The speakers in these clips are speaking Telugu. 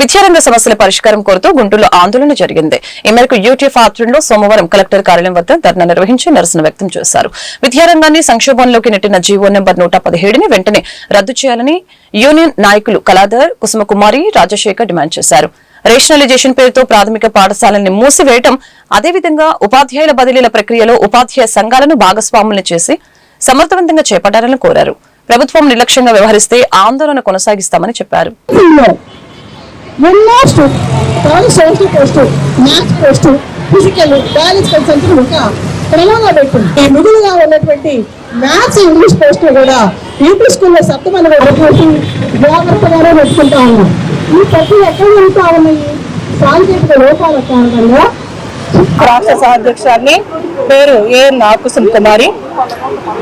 విద్యారంగ సమస్యల పరిష్కారం కోరుతూ గుంటూరులో ఆందోళన జరిగింది. ఈ మేరకు యూటీఎఫ్ ఆధ్వర్యంలో సోమవారం కలెక్టర్ కార్యాలయం వద్ద ధర్నా నిర్వహించి నిరసన వ్యక్తం చేశారు. విద్యారంగాన్ని సంక్షోభంలోకి నెట్టిన జీవో నెంబర్ నూట పదిహేడుని వెంటనే రద్దు చేయాలని యూనియన్ నాయకులు కళాధర్ కుసుమకుమారి రాజశేఖర్ డిమాండ్ చేశారు. రేషనలైజేషన్ పేరుతో ప్రాథమిక పాఠశాలల్ని మూసివేయటం అదేవిధంగా ఉపాధ్యాయుల బదిలీల ప్రక్రియలో ఉపాధ్యాయ సంఘాలను భాగస్వాములను చేసి సమర్థవంతంగా చేపట్టాలని కోరారు. ప్రభుత్వం నిర్లక్ష్యంగా వ్యవహరిస్తే ఆందోళన కొనసాగిస్తామని చెప్పారు. ఎన్నో కానీ social post maths post physical balance consult ఒక క్రమంగా పెట్టింది ఈ మిగులుగా ఉన్నటువంటి మ్యాథ్స్ ఇంగ్లీష్ పోస్టులు కూడా యూపీ స్కూల్లో సప్తమైనటువంటి జాగ్రత్తగానే పెట్టుకుంటా ఉన్నాం. ఈ ప్రతి ఎక్కడ ఉంటా ఉన్నాయి? సాంకేతిక లోపాల కారణంగా. రాష్ట్ర సహాధ్యక్షురాన్ని పేరు ఏ నాకుసుమ్ కుమారి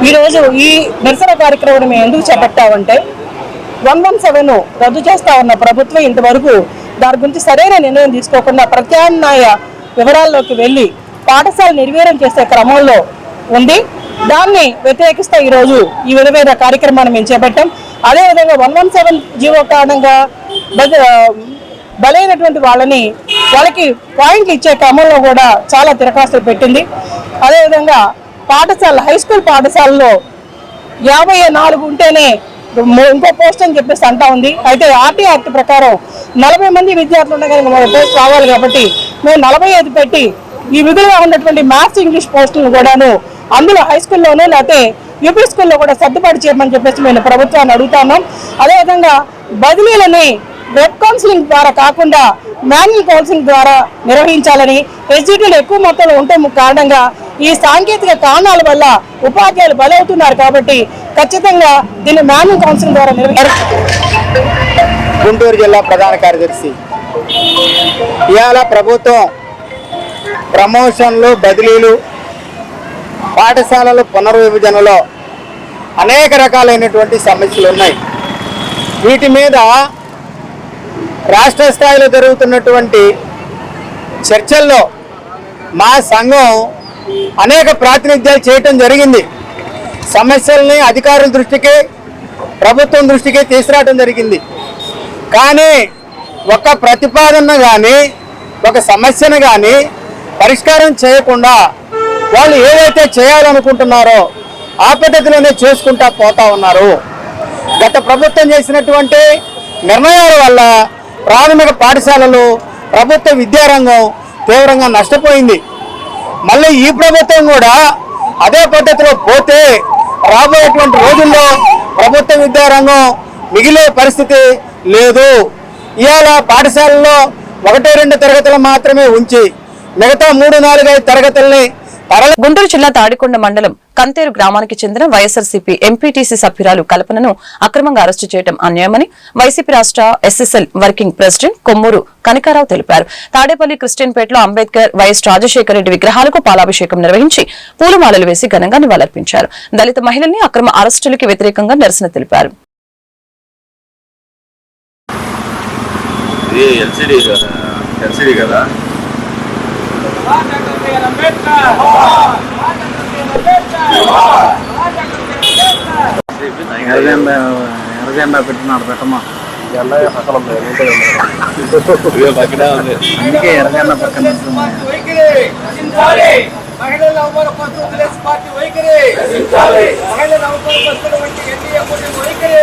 ఈరోజు ఈ నిరసన కార్యక్రమం మేము ఎందుకు చేపట్టామంటే వన్ వన్ సెవెన్ రద్దు చేస్తా ఉన్న ప్రభుత్వం ఇంతవరకు దాని గురించి సరైన నిర్ణయం తీసుకోకుండా ప్రత్యామ్నాయ వివరాల్లోకి వెళ్ళి పాఠశాల నిర్వీర్యం చేసే క్రమంలో ఉంది. దాన్ని వ్యతిరేకిస్తూ ఈరోజు ఈ విధమైన కార్యక్రమాన్ని మేము చేపట్టాం. అదేవిధంగా వన్ వన్ సెవెన్ జీవో కారణంగా బలైనటువంటి వాళ్ళని వాళ్ళకి పాయింట్లు ఇచ్చే క్రమంలో కూడా చాలా తిరకాస్తులు పెట్టింది. అదేవిధంగా పాఠశాల హై స్కూల్ పాఠశాలలో యాభై నాలుగు ఉంటేనే ఇంకో పోస్ట్ అని చెప్పేసి అంటా ఉంది. అయితే ఆర్టీ యాక్ట్ ప్రకారం నలభై మంది విద్యార్థులు ఉండగానే మన పోస్ట్ రావాలి కాబట్టి మేము నలభై ఐదు పెట్టి ఈ విధులుగా ఉన్నటువంటి మ్యాథ్స్ ఇంగ్లీష్ పోస్టులను కూడాను అందులో హై స్కూల్లోనూ లేకపోతే యూపీ స్కూల్లో కూడా సర్దుబాటు చేయమని చెప్పేసి మేము ప్రభుత్వాన్ని అడుగుతాను అదేవిధంగా బదిలీలని వెబ్ కౌన్సిలింగ్ ద్వారా కాకుండా మాన్యువల్ కౌన్సిలింగ్ ద్వారా నిర్వహించాలని ఎస్జిటీలు ఎక్కువ మొత్తంలో ఉంటే కారణంగా ఈ సాంకేతిక కారణాల వల్ల ఉపాధ్యాయులు బలవుతున్నారు కాబట్టి ఖచ్చితంగా దీన్ని మాన్యువల్ కౌన్సిల్ ద్వారా గుంటూరు జిల్లా ప్రధాన కార్యదర్శి ఇవాళ ప్రభుత్వం ప్రమోషన్లు బదిలీలు పాఠశాలల పునర్విభజనలో అనేక రకాలైనటువంటి సమస్యలు ఉన్నాయి. వీటి మీద రాష్ట్ర స్థాయిలో జరుగుతున్నటువంటి చర్చల్లో మా సంఘం అనేక ప్రాతినిధ్యాలు చేయటం జరిగింది. సమస్యల్ని అధికారుల దృష్టికి ప్రభుత్వం దృష్టికి తీసుకురావడం జరిగింది. కానీ ఒక ప్రతిపాదన కానీ ఒక సమస్యను కానీ పరిష్కారం చేయకుండా వాళ్ళు ఏదైతే చేయాలనుకుంటున్నారో ఆ పద్ధతిలోనే చేసుకుంటా పోతా ఉన్నారు. గత ప్రభుత్వం చేసినటువంటి నిర్ణయాల వల్ల ప్రాథమిక పాఠశాలలు ప్రభుత్వ విద్యారంగం తీవ్రంగా నష్టపోయింది. మళ్ళీ ఈ ప్రభుత్వం కూడా అదే పద్ధతిలో పోతే రాబోయేటువంటి రోజుల్లో ప్రభుత్వ విద్యారంగం మిగిలే పరిస్థితి లేదు. ఇవాళ పాఠశాలలో ఒకటి రెండు తరగతులు మాత్రమే ఉంచి మిగతా మూడు నాలుగైదు తరగతుల్ని తరలి గుంటూరు జిల్లా తాడికొండ మండలం కంతేరు గ్రామానికి చెందిన వైఎస్ఆర్సీపీ ఎంపీటీసీ సభ్యురాలు కల్పనను అక్రమంగా అరెస్టు చేయడం అన్యాయమని వైసీపీ రాష్ట్ర SSL working president Kommuru Kanakarao తెలిపారు. తాడేపల్లి క్రిస్టియన్పేటలో అంబేద్కర్ వైఎస్ రాజశేఖర రెడ్డి విగ్రహాలకు పాలాభిషేకం నిర్వహించి పూలమాలలు వేసి ఘనంగా నివాళులర్పించారు. దళిత మహిళల్ని అక్రమ అరెస్టులకి వ్యతిరేకంగా నిరసన తెలిపారు. ఎల్సిడి కదా? ఎర్రజెండా పెట్టినాడు పెట్టమా అందుకే ఎర్రజెండా పక్కన మహిళల అవమానపరుస్తూ పార్టీ వైఖరి మహిళల ఎన్డీఏ కూటమి వైఖరి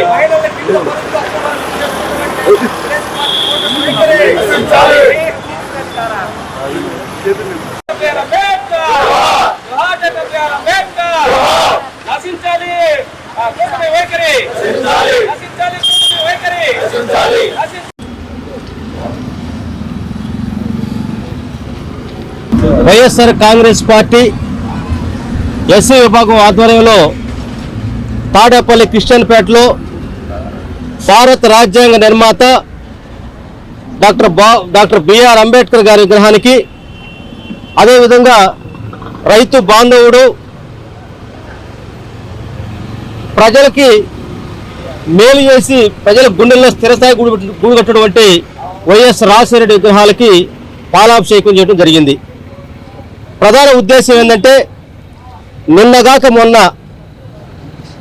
మహిళల వైఎస్ఆర్ నశించాలి ఆ కూటమి వైఖరి నశించాలి కూటమి వైఖరి నశించాలి వైఎస్ఆర్ కాంగ్రెస్ పార్టీ ఎస్సీ విభాగం ఆధ్వర్యంలో తాడేపల్లి క్రిస్టియన్పేటలో భారత రాజ్యాంగ నిర్మాత డాక్టర్ బా డాక్టర్ బిఆర్ అంబేద్కర్ గారి విగ్రహానికి అదేవిధంగా రైతు బాంధవుడు ప్రజలకి మేలు చేసి ప్రజల గుండెల్లో స్థిరస్థాయి గూడు గూడు వంటి వైఎస్ రాజశేఖర విగ్రహాలకి పాలాభిషేకం చేయడం జరిగింది. ప్రధాన ఉద్దేశం ఏంటంటే నిన్నగాక మొన్న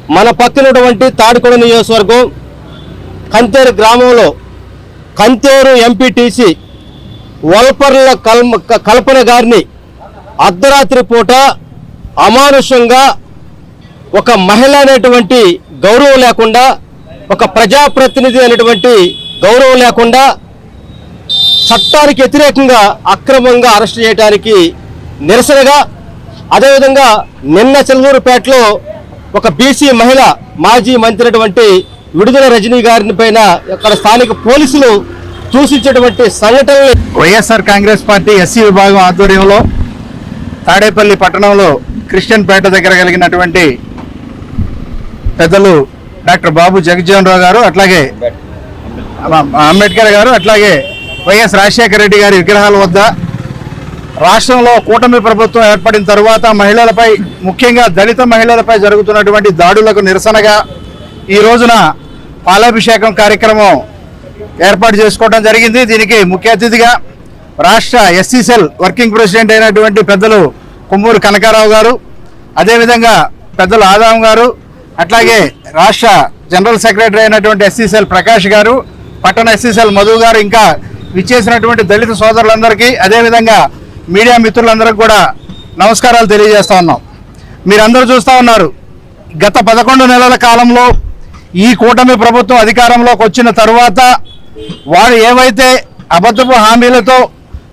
మన పక్కనటువంటి తాడికొండ నియోజకవర్గం కంతేరు గ్రామంలో కంతేరు ఎంపీటీసీ వల్పర్ల కల్మ కల్పన గారిని అర్ధరాత్రి పూట అమానుషంగా ఒక మహిళ అనేటువంటి గౌరవం లేకుండా ఒక ప్రజాప్రతినిధి అనేటువంటి గౌరవం లేకుండా చట్టానికి వ్యతిరేకంగా అక్రమంగా అరెస్ట్ చేయడానికి నిరసనగా అదేవిధంగా నిన్న చెల్లూరుపేటలో ఒక బీసీ మహిళ మాజీ మంత్రి అటువంటి విడుదల రజనీ గారిని పైన అక్కడ స్థానిక పోలీసులు సూచించేటువంటి సంఘటనలు. వైఎస్ఆర్ కాంగ్రెస్ పార్టీ ఎస్సీ విభాగం ఆధ్వర్యంలో తాడేపల్లి పట్టణంలో క్రిస్టియన్ పేట దగ్గర కలిగినటువంటి పెద్దలు డాక్టర్ బాబు జగజ్జీవన్ రావు గారు అట్లాగే అంబేద్కర్ గారు అట్లాగే వైఎస్ రాజశేఖర రెడ్డి గారి విగ్రహాల వద్ద రాష్ట్రంలో కూటమి ప్రభుత్వం ఏర్పడిన తరువాత మహిళలపై ముఖ్యంగా దళిత మహిళలపై జరుగుతున్నటువంటి దాడులకు నిరసనగా ఈ రోజున పాలాభిషేకం కార్యక్రమం ఏర్పాటు చేసుకోవడం జరిగింది. దీనికి ముఖ్య అతిథిగా రాష్ట్ర ఎస్సీసెల్ వర్కింగ్ ప్రెసిడెంట్ అయినటువంటి పెద్దలు కొమ్మూరు కనకారావు గారు అదేవిధంగా పెద్దలు ఆదాం గారు అట్లాగే రాష్ట్ర జనరల్ సెక్రటరీ అయినటువంటి ఎస్సీసెల్ ప్రకాష్ గారు పట్టణ ఎస్సీసెల్ మధు గారు ఇంకా విచ్చేసినటువంటి దళిత సోదరులందరికీ అదేవిధంగా మీడియా మిత్రులందరికీ కూడా నమస్కారాలు తెలియజేస్తా ఉన్నాం. మీరందరూ చూస్తూ ఉన్నారు గత పదకొండు నెలల కాలంలో ఈ కూటమి ప్రభుత్వం అధికారంలోకి వచ్చిన తరువాత వారు ఏవైతే అబద్ధపు హామీలతో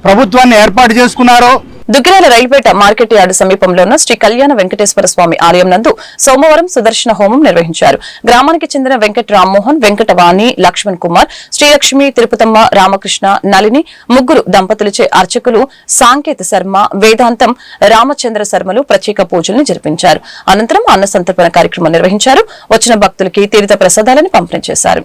ప్రభుత్వాన్ని ఏర్పాటు చేసుకున్నారో దుగ్గిరాల రైల్వేట మార్కెట్ యార్డు సమీపంలో ఉన్న శ్రీ కళ్యాణ వెంకటేశ్వర స్వామి ఆలయం నందు సోమవారం సుదర్శన హోమం నిర్వహించారు. గ్రామానికి చెందిన వెంకట రామ్మోహన్ వెంకటవాణి లక్ష్మణ్ కుమార్ శ్రీలక్ష్మి తిరుపతమ్మ రామకృష్ణ నలిని ముగ్గురు దంపతులచే అర్చకులు సాంకేత శర్మ వేదాంతం రామచంద్ర శర్మలు ప్రత్యేక పూజలను జరిపించారు. అనంతరం అన్న సంతర్పణ కార్యక్రమం నిర్వహించారు. వచ్చిన భక్తులకి తీర్థ ప్రసాదాలను పంపిణీ చేశారు.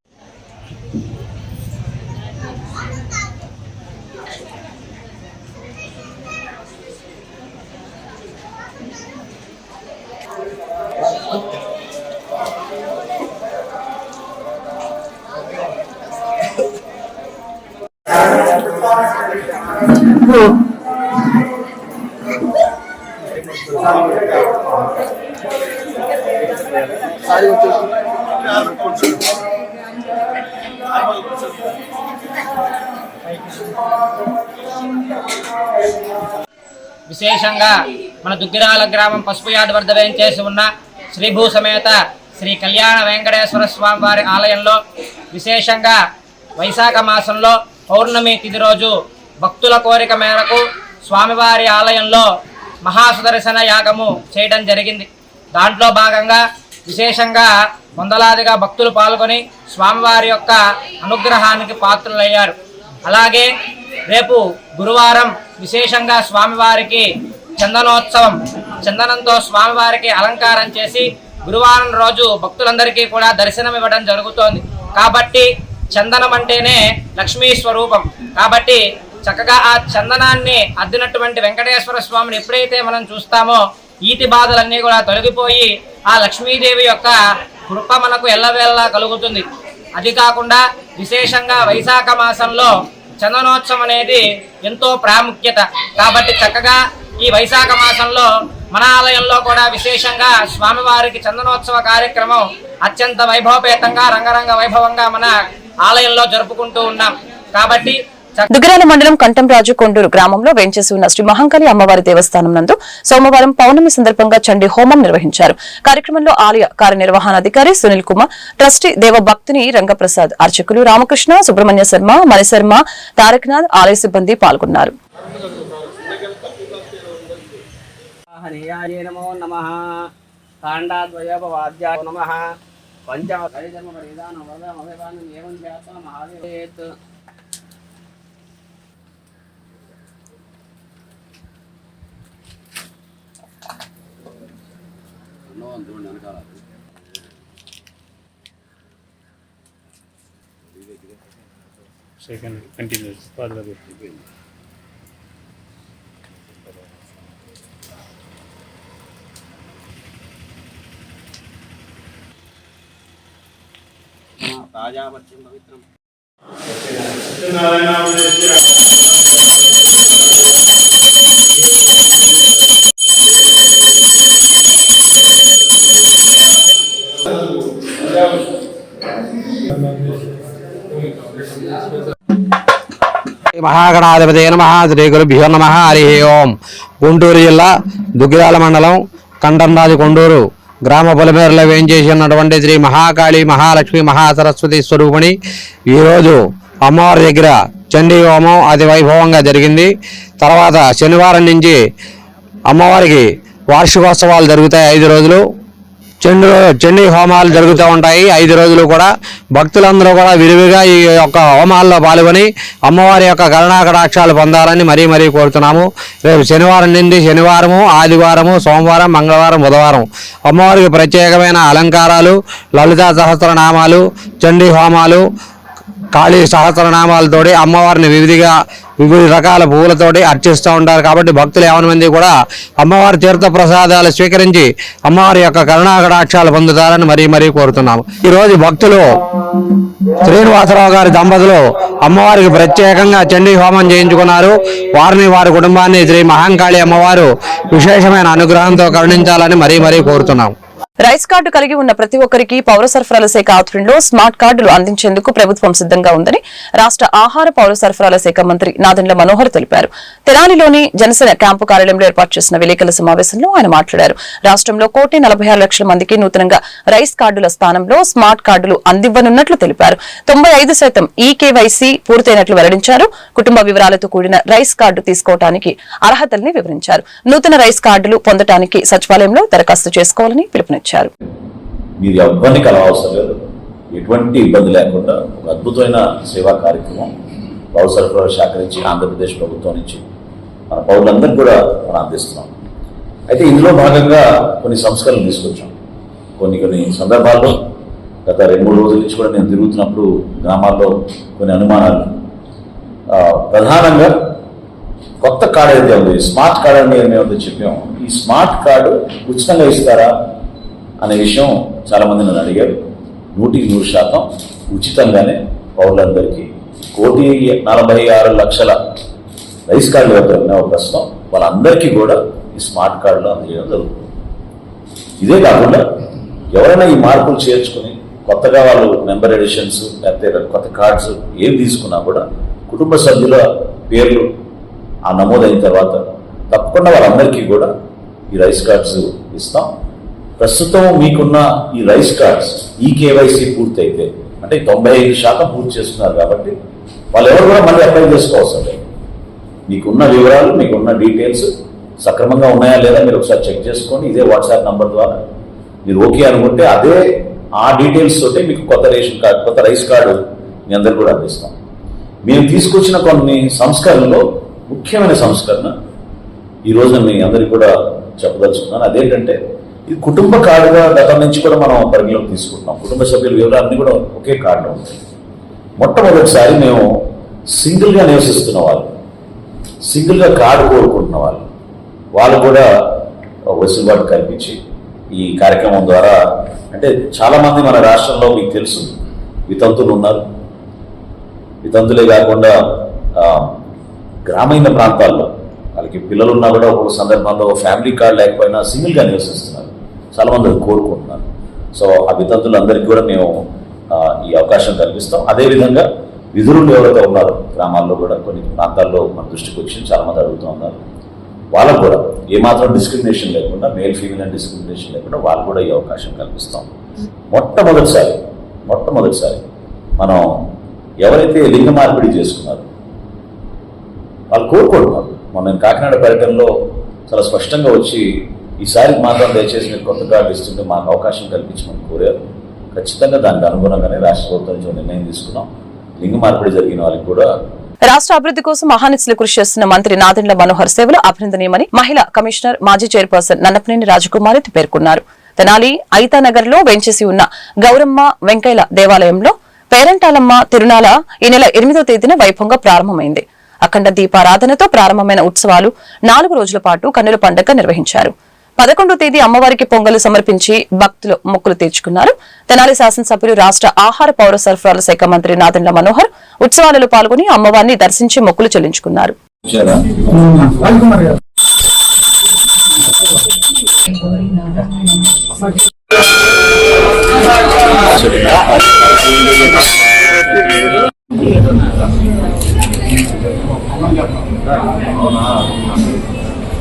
విశేషంగా మన దుగ్గిరాల గ్రామం పసుపు యాడ్ వద్ద వేయించేసి ఉన్న శ్రీభూ సమేత శ్రీ కళ్యాణ వెంకటేశ్వర స్వామి వారి ఆలయంలో విశేషంగా వైశాఖ మాసంలో పౌర్ణమి తిథి రోజు భక్తుల కోరిక మేరకు స్వామివారి ఆలయంలో మహాసుదర్శన యాగము చేయడం జరిగింది. దాంట్లో భాగంగా విశేషంగా వందలాదిగా భక్తులు పాల్గొని స్వామివారి యొక్క అనుగ్రహానికి పాత్రులయ్యారు. అలాగే రేపు గురువారం విశేషంగా స్వామివారికి చందనోత్సవం చందనంతో స్వామివారికి అలంకారం చేసి గురువారం రోజు భక్తులందరికీ కూడా దర్శనం ఇవ్వడం జరుగుతోంది. కాబట్టి చందనం అంటేనే లక్ష్మీ స్వరూపం. కాబట్టి చక్కగా ఆ చందనాన్ని అద్దినటువంటి వెంకటేశ్వర స్వామిని ఎప్పుడైతే మనం చూస్తామో ఈతి బాధలన్నీ కూడా తొలగిపోయి ఆ లక్ష్మీదేవి యొక్క కృప మనకు ఎల్లవేళలా కలుగుతుంది. అది కాకుండా విశేషంగా వైశాఖ మాసంలో చందనోత్సవం అనేది ఎంతో ప్రాముఖ్యత. కాబట్టి చక్కగా ఈ వైశాఖ మాసంలో మన ఆలయంలో కూడా విశేషంగా స్వామివారికి చందనోత్సవ కార్యక్రమం అత్యంత వైభవపేతంగా రంగరంగ వైభవంగా మన ఆలయంలో జరుపుకుంటూ ఉన్నాం. కాబట్టి దుగ్గరాల మండలం కంటంరాజు కొండూరు గ్రామంలో వేంచేసి ఉన్న శ్రీ మహంకాళి అమ్మవారి దేవస్థానం నందు సోమవారం పౌర్ణమి సందర్భంగా చండీ హోమం నిర్వహించారు. కార్యక్రమంలో ఆలయ కార్యనిర్వహణాధికారి సునీల్ కుమార్ ట్రస్టీ దేవభక్తిని రంగప్రసాద్ అర్చకులు రామకృష్ణ సుబ్రహ్మణ్య శర్మ మణిశర్మ తారకనాథ్ ఆలయ సిబ్బంది పాల్గొన్నారు. పంచమ హరిధర్మ పరిధానం వరదం అభివాదం ఏవం చేత మహాదేవేత్ సెకండ్ కంటిన్యూస్ ఫాదర్ తాజాపత్యం పవిత్రం మహాగణాధిపతి నమ. శ్రీ గురుభ్యో నమ. హరి ఓం. గుంటూరు జిల్లా దుగ్గిరాల మండలం కంటంరాజు కొండూరు గ్రామ పొలిమేరలో వేయించేసినటువంటి శ్రీ మహాకాళి మహాలక్ష్మి మహాసరస్వతి స్వరూపిణి ఈరోజు అమ్మవారి దగ్గర చండీ హోమం అతి వైభవంగా జరిగింది. తర్వాత శనివారం నుంచి అమ్మవారికి వార్షికోత్సవాలు జరుగుతాయి ఐదు రోజులు. చండు చండీ హోమాలు జరుగుతూ ఉంటాయి. ఐదు రోజులు కూడా భక్తులందరూ కూడా విరివిగా ఈ యొక్క హోమాల్లో పాల్గొని అమ్మవారి యొక్క కరుణాకటాక్షాలు పొందాలని మరీ మరీ కోరుతున్నాము. రేపు శనివారం నుండి శనివారము ఆదివారము సోమవారం మంగళవారం బుధవారం అమ్మవారికి ప్రత్యేకమైన అలంకారాలు లలితా సహస్రనామాలు చండీ హోమాలు కాళీ సహస్రనామాలతోటి అమ్మవారిని వివిధిగా వివిధ రకాల పువ్వులతోటి అర్చిస్తూ ఉంటారు. కాబట్టి భక్తులు యావన మంది కూడా అమ్మవారి తీర్థ ప్రసాదాలు స్వీకరించి అమ్మవారి యొక్క కరుణాకటాక్షాలు పొందుతారని మరీ మరీ కోరుతున్నాము. ఈరోజు భక్తులు శ్రీనివాసరావు గారి దంపతులు అమ్మవారికి ప్రత్యేకంగా చండీ హోమం చేయించుకున్నారు. వారిని వారి కుటుంబాన్ని శ్రీ మహాంకాళి అమ్మవారు విశేషమైన అనుగ్రహంతో కరుణించాలని మరీ మరీ కోరుతున్నాం రైస్ కార్డు కలిగి ఉన్న ప్రతి ఒక్కరికి పౌర సరఫరాల శాఖ ఆధ్వర్యంలో స్మార్ట్ కార్డులు అందించేందుకు ప్రభుత్వం సిద్ధంగా ఉందని రాష్ట్ర ఆహార పౌర సరఫరాల శాఖ మంత్రి నాదెండ్ల మనోహర్ తెలిపారు. తెనాలిలోని జనసేన క్యాంపు కార్యాలయంలో ఏర్పాటు చేసిన విలేకరుల సమావేశంలో ఆయన మాట్లాడారు. రాష్ట్రంలో కోటి నలభై ఆరు లక్షల మందికి నూతనంగా రైస్ కార్డుల స్థానంలో స్మార్ట్ కార్డులు అందివ్వనున్నట్లు తెలిపారు. తొంభై ఐదు శాతం ఈ పూర్తయినట్లు వెల్లడించారు. కుటుంబ వివరాలతో కూడిన రైస్ కార్డు తీసుకోవడానికి అర్హతల్ని వివరించారు. నూతన రైస్ కార్డులు పొందటానికి సచివాలయంలో దరఖాస్తు చేసుకోవాలని పిలుపునిచ్చారు. మీరు ఎవరిని కలవవసరం లేదు. ఎటువంటి ఇబ్బంది లేకుండా ఒక అద్భుతమైన సేవా కార్యక్రమం పౌర సరఫరా శాఖ నుంచి ఆంధ్రప్రదేశ్ ప్రభుత్వం నుంచి మన పౌరులందరికీ కూడా మనం అందిస్తున్నాం. అయితే ఇందులో భాగంగా కొన్ని సంస్కరణలు తీసుకొచ్చాం. కొన్ని కొన్ని సందర్భాల్లో గత రెండు మూడు రోజుల నుంచి కూడా నేను తిరుగుతున్నప్పుడు గ్రామాల్లో కొన్ని అనుమానాలు. ప్రధానంగా కొత్త కార్డు ఏదైతే ఉంది స్మార్ట్ కార్డు అని మేము చెప్పాము. ఈ స్మార్ట్ కార్డు ఉచితంగా ఇస్తారా? అనే విషయం చాలామంది నన్ను అడిగారు. నూటికి నూరు శాతం ఉచితంగానే పౌరులందరికీ కోటి నలభై ఆరు లక్షల రైస్ కార్డులు ఎవరైతే ఉన్నాయో ప్రస్తుతం వాళ్ళందరికీ కూడా ఈ స్మార్ట్ కార్డులు అందజేయడం జరుగుతుంది. ఇదే కాకుండా ఎవరైనా ఈ మార్పులు చేర్చుకుని కొత్తగా వాళ్ళు మెంబర్ ఎడిషన్స్ లేకపోతే కొత్త కార్డ్స్ ఏం తీసుకున్నా కూడా కుటుంబ సభ్యుల పేర్లు ఆ నమోదైన తర్వాత తప్పకుండా వాళ్ళందరికీ కూడా ఈ రైస్ కార్డ్స్ ఇస్తాం. ప్రస్తుతం మీకున్న ఈ రైస్ కార్డ్స్ ఈ కేవైసీ పూర్తయితే అంటే తొంభై ఐదు శాతం పూర్తి చేస్తున్నారు కాబట్టి వాళ్ళు ఎవరు కూడా మళ్ళీ అప్లై చేసుకోవాల్సిన లేదు. మీకున్న వివరాలు మీకున్న డీటెయిల్స్ సక్రమంగా ఉన్నాయా లేదా మీరు ఒకసారి చెక్ చేసుకోండి ఇదే వాట్సాప్ నంబర్ ద్వారా మీరు ఓకే అనుకుంటే అదే ఆ డీటెయిల్స్ తోటే మీకు కొత్త రేషన్ కార్డు కొత్త రైస్ కార్డు మీ అందరు కూడా అందిస్తాం. మేము తీసుకొచ్చిన కొన్ని సంస్కరణలో ముఖ్యమైన సంస్కరణ ఈ రోజున మీ అందరికీ కూడా చెప్పదలుచుకున్నాను. అదేంటంటే ఇది కుటుంబ కార్డుగా గతం నుంచి కూడా మనం పరిగణలోకి తీసుకుంటున్నాం. కుటుంబ సభ్యుల వివరాలన్నీ కూడా ఒకే కార్డులో ఉంటాయి. మొట్టమొదటిసారి మేము సింగిల్గా నివసిస్తున్న వాళ్ళు సింగిల్గా కార్డు కోరుకుంటున్న వాళ్ళు వాళ్ళు కూడా వెసులుబాటు కల్పించి ఈ కార్యక్రమం ద్వారా అంటే చాలామంది మన రాష్ట్రంలో మీకు తెలుసు వితంతులు ఉన్నారు. వితంతులే కాకుండా గ్రామీణ ప్రాంతాల్లో వాళ్ళకి పిల్లలు ఉన్నా కూడా ఒక సందర్భంలో ఫ్యామిలీ కార్డు లేకపోయినా సింగిల్గా నివసిస్తున్నారు. చాలామంది కోరుకుంటున్నారు. సో ఆ వితంతులందరికీ కూడా మేము ఈ అవకాశం కల్పిస్తాం. అదేవిధంగా విధులు ఎవరైతే ఉన్నారో గ్రామాల్లో కూడా కొన్ని ప్రాంతాల్లో మన దృష్టికి వచ్చి చాలామంది అడుగుతూ ఉన్నారు. వాళ్ళకు కూడా ఏమాత్రం డిస్క్రిమినేషన్ లేకుండా మేల్ ఫీమేల్ అని డిస్క్రిమినేషన్ లేకుండా వాళ్ళు కూడా ఈ అవకాశం కల్పిస్తాం. మొట్టమొదటిసారి మొట్టమొదటిసారి మనం ఎవరైతే లింగ మార్పిడి చేసుకున్నారో వాళ్ళు కోరుకుంటున్నారు. మనం కాకినాడ పర్యటనలో చాలా స్పష్టంగా వచ్చి ఈసారి మాత్రం దయచేసి మీరు కొత్త కార్డు ఇస్తుంటే మాకు అవకాశం కల్పించమని కోరారు. ఖచ్చితంగా దానికి అనుగుణంగానే రాష్ట్ర ప్రభుత్వం నుంచి నిర్ణయం తీసుకున్నాం. లింగ మార్పిడి జరిగిన వాళ్ళకి కూడా రాష్ట్ర అభివృద్ధి కోసం మహానిత్సులు కృషి చేస్తున్న మంత్రి నాదెండ్ల మనోహర్ సేవలు అభినందనీయమని మహిళా కమిషనర్ మాజీ చైర్పర్సన్ నన్నపనేని రాజకుమారి పేర్కొన్నారు. తెనాలి ఐతానగర్లో వెంచేసి ఉన్న గౌరమ్మ వెంకయ్య దేవాలయంలో పేరంటాలమ్మ తిరునాల ఈ నెల ఎనిమిదో తేదీన వైభవంగా ప్రారంభమైంది. అఖండ దీపారాధనతో ప్రారంభమైన ఉత్సవాలు నాలుగు రోజుల పాటు కన్నుల పండుగ నిర్వహించారు. పదకొండో తేదీ అమ్మవారికి పొంగలు సమర్పించి భక్తులు మొక్కులు తీర్చుకున్నారు. తెనాలి శాసనసభ్యులు రాష్ట్ర ఆహార పౌర సరఫరాల శాఖ మంత్రి నాదెండ్ల మనోహర్ ఉత్సవాలలో పాల్గొని అమ్మవారిని దర్శించి మొక్కులు చెల్లించుకున్నారు.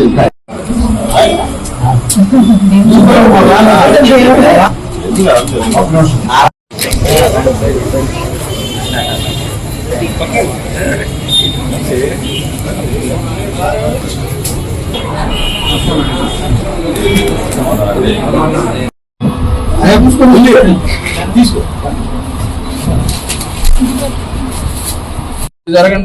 लिखा है उसको తీసుకో జరగండి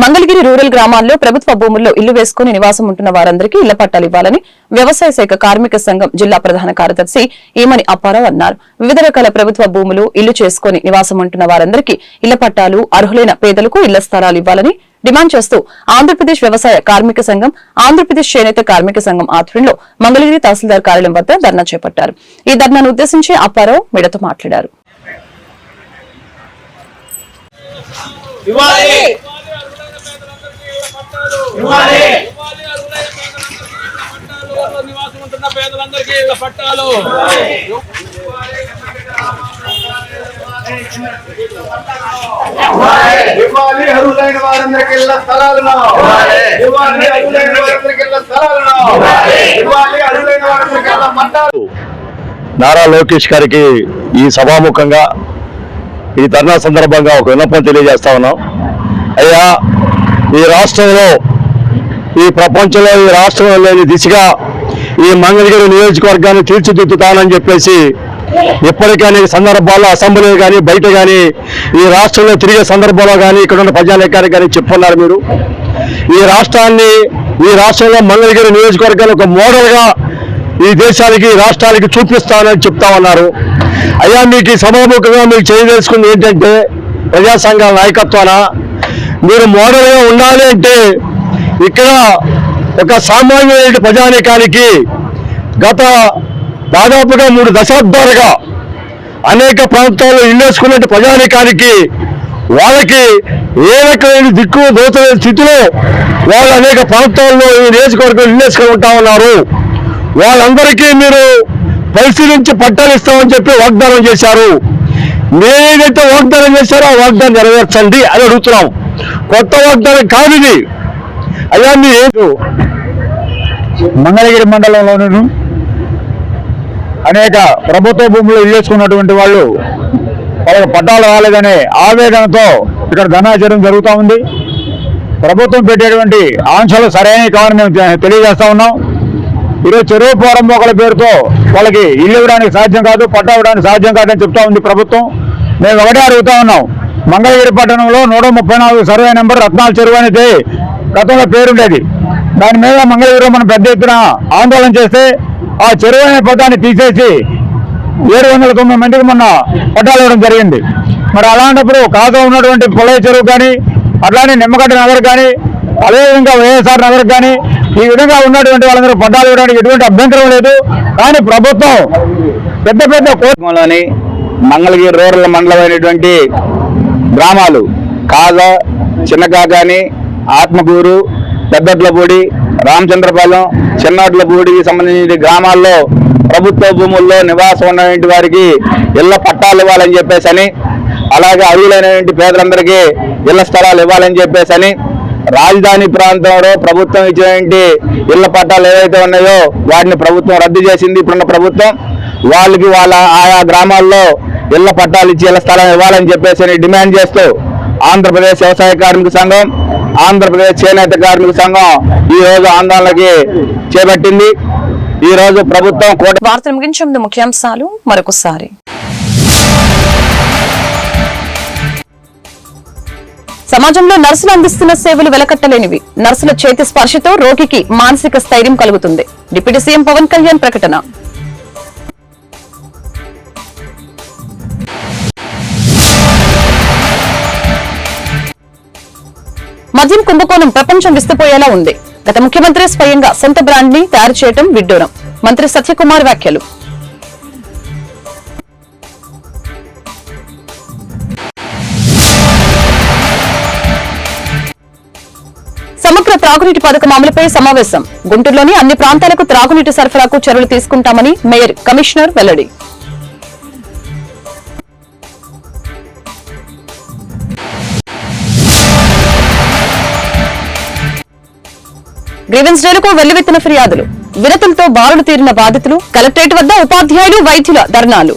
మంగళగిరి రూరల్ గ్రామాల్లో ప్రభుత్వ భూముల్లో ఇల్లు వేసుకుని నివాసం ఉంటున్న వారందరికీ ఇళ్ళ పట్టాలు ఇవ్వాలని వ్యవసాయ శాఖ కార్మిక సంఘం జిల్లా ప్రధాన కార్యదర్శి ఈమని అప్పారావు అన్నారు. వివిధ రకాల ప్రభుత్వ భూములు ఇల్లు చేసుకుని నివాసం ఉంటున్న వారందరికీ ఇళ్ళ పట్టాలు అర్హులైన పేదలకు ఇళ్ళ స్థలాలు ఇవ్వాలని డిమాండ్ చేస్తూ ఆంధ్రప్రదేశ్ వ్యవసాయ కార్మిక సంఘం ఆంధ్రప్రదేశ్ చేనేత కార్మిక సంఘం ఆధ్వర్యంలో మంగళగిరి తహసీల్దార్ కార్యాలయం వద్ద ధర్నా చేపట్టారు. ఈ ధర్నాను ఉద్దేశించి అప్పారావు మీడియాతో మాట్లాడారు. ఇవ్వాలి. ఇవ్వాలి. నివాసం ఉంటున్న పేదలందరికీ ఇళ్ళ పట్టాలు. ఇవ్వాలి. అర్హులైన వారందరికి స్థలాలను. ఇవ్వాలి. వారందరికి స్థలాలను. ఇవ్వాలి. వారందరికి పట్టాలు. నారా లోకేష్ గారికి ఈ సభాముఖంగా ఈ ధర్నా సందర్భంగా ఒక విన్నపం తెలియజేస్తా ఉన్నాం. అయ్యా ఈ రాష్ట్రంలో ఈ ప్రపంచంలో ఈ రాష్ట్రంలో లేని దిశగా ఈ మంగళగిరి నియోజకవర్గాన్ని తీర్చిదిద్దుతానని చెప్పేసి ఎప్పటికైనా అనేక సందర్భాల్లో అసెంబ్లీ కానీ బయట కానీ ఈ రాష్ట్రంలో తిరిగే సందర్భంలో కానీ ఇక్కడ ఉన్న ప్రజాలేఖానికి కానీ చెప్పున్నారు మీరు. ఈ రాష్ట్రాన్ని ఈ రాష్ట్రంలో మంగళగిరి నియోజకవర్గాన్ని ఒక మోడల్గా ఈ దేశానికి రాష్ట్రాలకి రాష్ట్రానికి చూపిస్తానని చెప్తా ఉన్నారు. అయ్యా మీకు ఈ సభాముఖంగా మీకు చేయదలుచుకుంది ఏంటంటే ప్రజా సంఘాల నాయకత్వాన మీరు మోడల్గా ఉండాలి అంటే ఇక్కడ ఒక సామాన్యమైన ప్రజానికానికి గత దాదాపుగా మూడు దశాబ్దాలుగా అనేక ప్రాంతాల్లో ఇల్లేసుకున్న ప్రజానికానికి వాళ్ళకి ఏ రకమైన దిక్కు దోచలేని స్థితిలో వాళ్ళు అనేక ప్రాంతాల్లో ఈ నియోజకవర్గం ఇల్లేసుకొని ఉంటా ఉన్నారు. వాళ్ళందరికీ మీరు పరిశీలించి పట్టాలు ఇస్తామని చెప్పి వాగ్దానం చేశారు. మీరేదైతే వాగ్దానం చేశారో ఆ వాగ్దానం నెరవేర్చండి అని అడుగుతున్నాం. కొత్త వాగ్దానం కాదు ఇది. అయ్యా మీరు మంగళగిరి మండలంలోనూ అనేక ప్రభుత్వ భూములు ఇల్లేసుకున్నటువంటి వాళ్ళు వాళ్ళకి పట్టాలు రాలేదనే ఆవేదనతో ఇక్కడ ధనాచరణ జరుగుతూ ఉంది. ప్రభుత్వం పెట్టేటువంటి ఆంక్షలు సరైన కావని మేము తెలియజేస్తా ఉన్నాం. ఈరోజు చెరువు పోరంబోకల పేరుతో వాళ్ళకి ఇల్లు ఇవ్వడానికి సాధ్యం కాదు పట్టా ఇవ్వడానికి సాధ్యం కాదని చెప్తా ఉంది ప్రభుత్వం. మేము ఒకటే అడుగుతా ఉన్నాం. మంగళగిరి పట్టణంలో నూట ముప్పై నాలుగు సర్వే నెంబర్ రత్నాల చెరువు అనేది గతంలో పేరుండేది. దాని మీద మంగళగిరిలో మనం పెద్ద ఎత్తున ఆందోళన చేస్తే ఆ చెరువు అనే పదాన్ని తీసేసి ఏడు వందల తొమ్మిది మందికి మొన్న పట్టాలు ఇవ్వడం జరిగింది. మరి అలాంటప్పుడు కాదో ఉన్నటువంటి పొలయ చెరువు కానీ అట్లానే నిమ్మగడ్డ నగర్ కానీ అదేవిధంగా వైఎస్ఆర్ నగర్ కానీ ఈ విధంగా ఉన్నటువంటి వాళ్ళందరూ పట్టాలు ఇవ్వడానికి ఎటువంటి అభ్యంతరం లేదు. కానీ ప్రభుత్వం పెద్ద పెద్ద కోటంలోని మంగళగిరి రూరల్ మండలమైనటువంటి గ్రామాలు. కాగా చిన్నకాగాని ఆత్మకూరు పెద్దట్లపూడి రామచంద్రపాలెం చిన్నట్లపూడికి సంబంధించిన గ్రామాల్లో ప్రభుత్వ భూముల్లో నివాసం ఉన్నటువంటి వారికి ఇళ్ళ పట్టాలు ఇవ్వాలని చెప్పేసి అలాగే అర్హులైనటువంటి పేదలందరికీ ఇళ్ళ స్థలాలు ఇవ్వాలని చెప్పేసి రాజధాని ప్రాంతంలో ప్రభుత్వం ఇచ్చినటువంటి ఇళ్ళ పట్టాలు ఏవైతే ఉన్నాయో వాటిని ప్రభుత్వం రద్దు చేసింది ఇప్పుడున్న ప్రభుత్వం. వాళ్ళకి వాళ్ళ ఆయా గ్రామాల్లో ఇళ్ళ పట్టాలు ఇచ్చి ఇళ్ళ స్థలం ఇవ్వాలని చెప్పేసి డిమాండ్ చేస్తూ ఆంధ్రప్రదేశ్ వ్యవసాయ కార్మిక సంఘం ఆంధ్రప్రదేశ్ చేనేత కార్మిక సంఘం ఈ రోజు ఆందోళనకి చేపట్టింది. ఈ రోజు ప్రభుత్వం కోట ముగించే ముఖ్యాంశాలు మరొకసారి. సమాజంలో నర్సులు అందిస్తున్న సేవలు వెలకట్టలేనివి. నర్సుల చేతి స్పర్శతో రోగికి మానసిక స్థైర్యం కలుగుతుంది. డిప్యూటీ సీఎం పవన్ కళ్యాణ్ ప్రకటన. మద్యం కుంభకోణం ప్రపంచం విస్తుపోయేలా ఉంది. గత ముఖ్యమంత్రి స్వయంగా సొంత బ్రాండ్ని తయారు చేయడం విడ్డూరం. మంత్రి సత్యకుమార్ వ్యాఖ్యలు. సమగ్ర త్రాగునీటి పథకం అమలుపై సమావేశం. గుంటూరులోని అన్ని ప్రాంతాలకు త్రాగునీటి సరఫరాకు చర్యలు తీసుకుంటామని మేయర్ కమిషనర్ వెల్లడి. గ్రీవెన్స్ డేలకు వెల్లువెత్తిన ఫిర్యాదులు. వినతులతో బారులు తీరిన బాధితులు కలెక్టరేట్ వద్ద ఉపాధ్యాయులు వైద్యుల ధర్నాలు.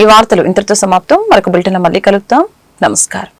ఈ వార్తలు ఇంతటితో సమాప్తం. మరొక బులెటిన్ మళ్ళీ కలుద్దాం. నమస్కారం.